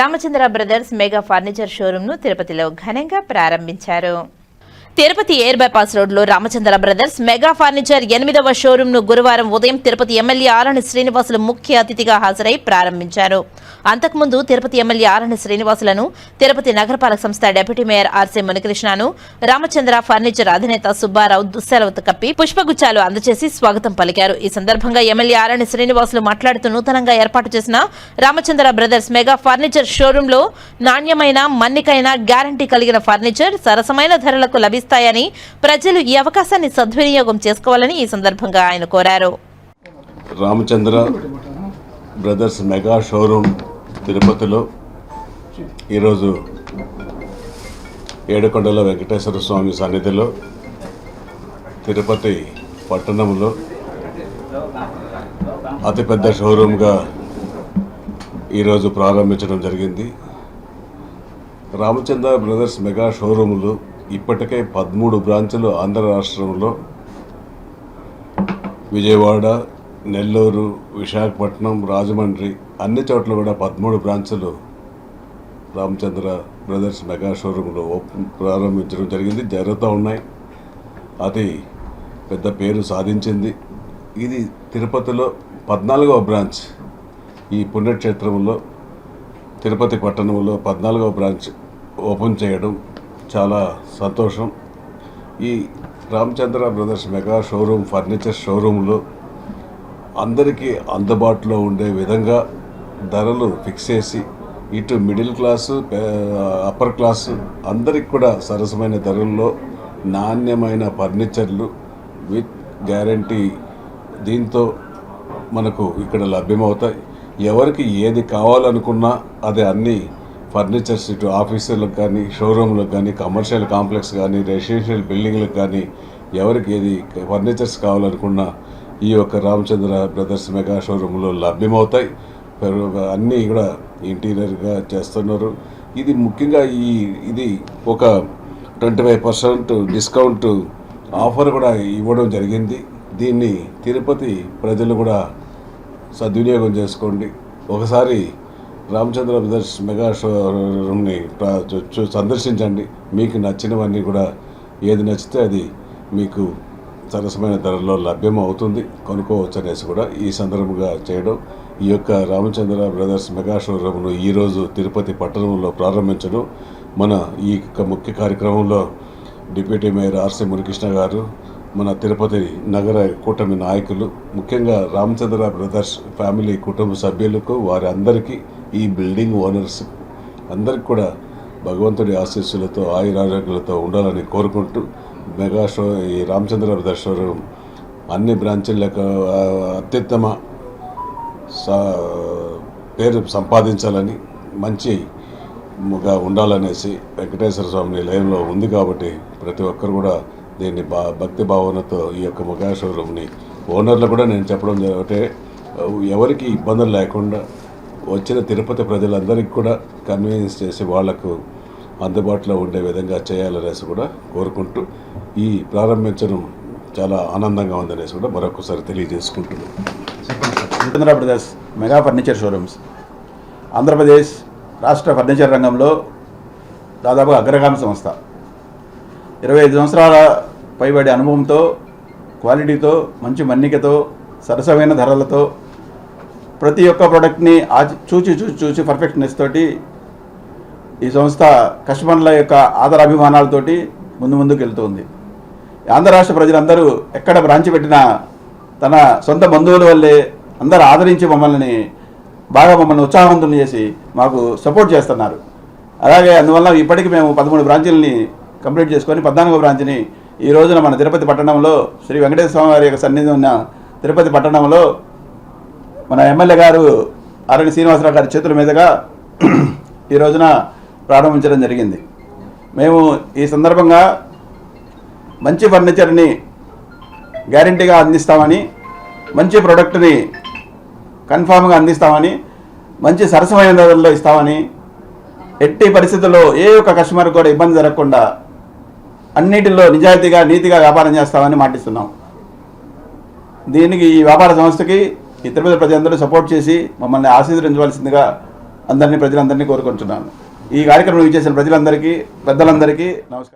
Ramachandra brothers mega furniture షోరూంను తిరుపతిలో ఘనంగా ప్రారంభించారు. తిరుపతి ఎయిర్ బైపాస్ రోడ్లో రామచంద్ర బ్రదర్స్ మెగా ఫర్నిచర్ ఎనిమిదవ షోరూంను గురువారం ఉదయం తిరుపతి ఎమ్మెల్యే ఆరణి శ్రీనివాసులు ముఖ్య అతిథిగా హాజరై ప్రారంభించారు. అంతకుముందు తిరుపతి ఎమ్మెల్యే ఆరణి శ్రీనివాసులను తిరుపతి నగరపాలక సంస్థ డిప్యూటీ మేయర్ ఆర్సీ మునికృష్ణను రామచంద్ర ఫర్నిచర్ అధినేత సుబ్బారావు దుస్సెలవత కప్పి పుష్పగుచ్చాలు అందజేసి స్వాగతం పలికారు. ఈ సందర్భంగా ఎమ్మెల్యే ఆరణి శ్రీనివాసులు మాట్లాడుతూ నూతనంగా ఏర్పాటు చేసిన రామచంద్ర బ్రదర్స్ మెగా ఫర్నిచర్ షోరూంలో నాణ్యమైన మన్నికైన గ్యారంటీ కలిగిన ఫర్నిచర్ సరసమైన ధరలకు లభిస్తాయని ప్రజలు ఈ అవకాశాన్ని సద్వినియోగం చేసుకోవాలని ఈ సందర్భంగా ఆయన కోరారు. రామచంద్ర బ్రదర్స్ మెగా షోరూమ్ తిరుపతిలో ఈరోజు ఏడుకొండల వెంకటేశ్వర స్వామి సన్నిధిలో తిరుపతి పట్టణంలో అతిపెద్ద షోరూమ్గా ఈరోజు ప్రారంభించడం జరిగింది. రామచంద్ర బ్రదర్స్ మెగా షోరూములు ఇప్పటికే పదమూడు బ్రాంచులు ఆంధ్ర రాష్ట్రంలో విజయవాడ నెల్లూరు విశాఖపట్నం రాజమండ్రి అన్ని చోట్ల కూడా పదమూడు బ్రాంచులు రామచంద్ర బ్రదర్స్ మెగా షోరూంలో ఓపెన్ ప్రారంభించడం జరిగింది. జరుగుతూ ఉన్నాయి. అది పెద్ద పేరు సాధించింది. ఇది తిరుపతిలో పద్నాలుగవ బ్రాంచ్. ఈ పుణ్యక్షేత్రంలో తిరుపతి పట్టణంలో పద్నాలుగవ బ్రాంచ్ ఓపెన్ చేయడం చాలా సంతోషం. ఈ Ramachandra brothers mega showroom furniture షోరూంలో అందరికీ అందుబాటులో ఉండే విధంగా ధరలు ఫిక్స్ చేసి ఇటు మిడిల్ క్లాసు అప్పర్ క్లాసు అందరికి కూడా సరసమైన ధరల్లో నాణ్యమైన ఫర్నిచర్లు విత్ గ్యారంటీ దీంతో మనకు ఇక్కడ లభ్యమవుతాయి. ఎవరికి ఏది కావాలనుకున్నా అది అన్నీ ఫర్నిచర్స్ ఇటు ఆఫీసులకు కానీ షోరూమ్లకు కానీ కమర్షియల్ కాంప్లెక్స్ కానీ రెసిడెన్షియల్ బిల్డింగ్లకు కానీ ఎవరికి ఏది ఫర్నిచర్స్ కావాలనుకున్నా ఈ యొక్క రామచంద్ర బ్రదర్స్ మెగా షోరూంలో లభ్యమవుతాయి. అన్నీ కూడా ఇంటీరియర్గా చేస్తున్నారు. ఇది ముఖ్యంగా ఈ ఇది ఒక twenty five percent discount offer కూడా ఇవ్వడం జరిగింది. దీన్ని తిరుపతి ప్రజలు కూడా సద్వినియోగం చేసుకోండి. ఒకసారి రామచంద్ర బ్రదర్స్ మెగా షోరూమ్ని సందర్శించండి. మీకు నచ్చినవన్నీ కూడా ఏది నచ్చితే అది మీకు సరసమైన ధరలో లభ్యం అవుతుంది. కొనుక్కోవచ్చు అనేసి కూడా ఈ సందర్భంగా చేయడం. ఈ యొక్క రామచంద్ర బ్రదర్స్ మెగా షోరూమ్ను ఈరోజు తిరుపతి పట్టణంలో ప్రారంభించడం. మన ఈ యొక్క ముఖ్య కార్యక్రమంలో డిప్యూటీ మేయర్ ఆర్సీ మునికృష్ణ గారు మన తిరుపతి నగర కూటమి నాయకులు ముఖ్యంగా రామచంద్ర బ్రదర్స్ ఫ్యామిలీ కుటుంబ సభ్యులకు వారి అందరికీ ఈ బిల్డింగ్ ఓనర్స్ అందరికి కూడా భగవంతుడి ఆశీస్సులతో ఆయురారోగ్యాలతో ఉండాలని కోరుకుంటూ మెగా షో ఈ రామచంద్ర దర్శనం అన్ని బ్రాంచీలకు అత్యుత్తమ సా- పేరు సంపాదించాలని మంచి గా ఉండాలనేసి వెంకటేశ్వర స్వామి లయంలో ఉంది కాబట్టి ప్రతి ఒక్కరు కూడా దీన్ని బా భక్తి భావనతో ఈ యొక్క ముఖా షోరూమ్ని ఓనర్లు కూడా నేను చెప్పడం జరిగితే ఎవరికి ఇబ్బందులు లేకుండా వచ్చిన తిరుపతి ప్రజలందరికీ కూడా కన్వీనియన్స్ చేసి వాళ్ళకు అందుబాటులో ఉండే విధంగా చేయాలనేసి కూడా కోరుకుంటూ ఈ ప్రారంభించడం చాలా ఆనందంగా ఉందనేసి కూడా మరొకసారి తెలియజేసుకుంటున్నాం. Andhra Pradesh brothers mega furniture showrooms. Andhra Pradesh రాష్ట్ర ఫర్నిచర్ రంగంలో దాదాపు అగ్రగామి సంస్థ. ఇరవై ఐదు సంవత్సరాల పైబడి అనుభవంతో క్వాలిటీతో మంచి మన్నికతో సరసమైన ధరలతో ప్రతి ఒక్క ప్రోడక్ట్ని ఆచి చూచి చూచి చూచి పర్ఫెక్ట్నెస్ తోటి ఈ సంస్థ కస్టమర్ల యొక్క ఆదరాభిమానాలతోటి ముందు ముందుకు వెళ్తుంది ఆంధ్ర రాష్ట్ర ప్రజలందరూ ఎక్కడ బ్రాంచ్ పెట్టినా తన సొంత బంధువుల వల్లే అందరూ ఆదరించి మమ్మల్ని బాగా మమ్మల్ని ఉత్సాహవంతులు చేసి మాకు సపోర్ట్ చేస్తున్నారు. అలాగే అందువల్ల ఇప్పటికి మేము పదమూడు బ్రాంచీలని కంప్లీట్ చేసుకొని పద్నాలుగో బ్రాంచ్ని ఈ రోజున మన తిరుపతి పట్టణంలో శ్రీ వెంకటేశ్వర స్వామి వారి యొక్క సన్నిధి ఉన్న తిరుపతి పట్టణంలో మన ఎమ్మెల్యే గారు ఆరణి శ్రీనివాసరావు గారి చేతుల మీదుగా ఈ రోజున ప్రారంభించడం జరిగింది. మేము ఈ సందర్భంగా మంచి ఫర్నిచర్ని గ్యారంటీగా అందిస్తామని మంచి ప్రోడక్ట్ని కన్ఫామ్గా అందిస్తామని మంచి సరసమైన ధరల్లో ఇస్తామని ఎట్టి పరిస్థితుల్లో ఏ ఒక్క కస్టమర్ కూడా ఇబ్బంది జరగకుండా అన్నిటిలో నిజాయితీగా నీతిగా వ్యాపారం చేస్తామని మాటిస్తున్నాం. దీనికి ఈ వ్యాపార సంస్థకి ఈ తిరుపతి ప్రజలందరూ సపోర్ట్ చేసి మమ్మల్ని ఆశీర్వదించవలసిందిగా అందరినీ ప్రజలందరినీ కోరుకుంటున్నాను. ఈ కార్యక్రమం ఇచ్చేసిన ప్రజలందరికీ పెద్దలందరికీ నమస్కారం.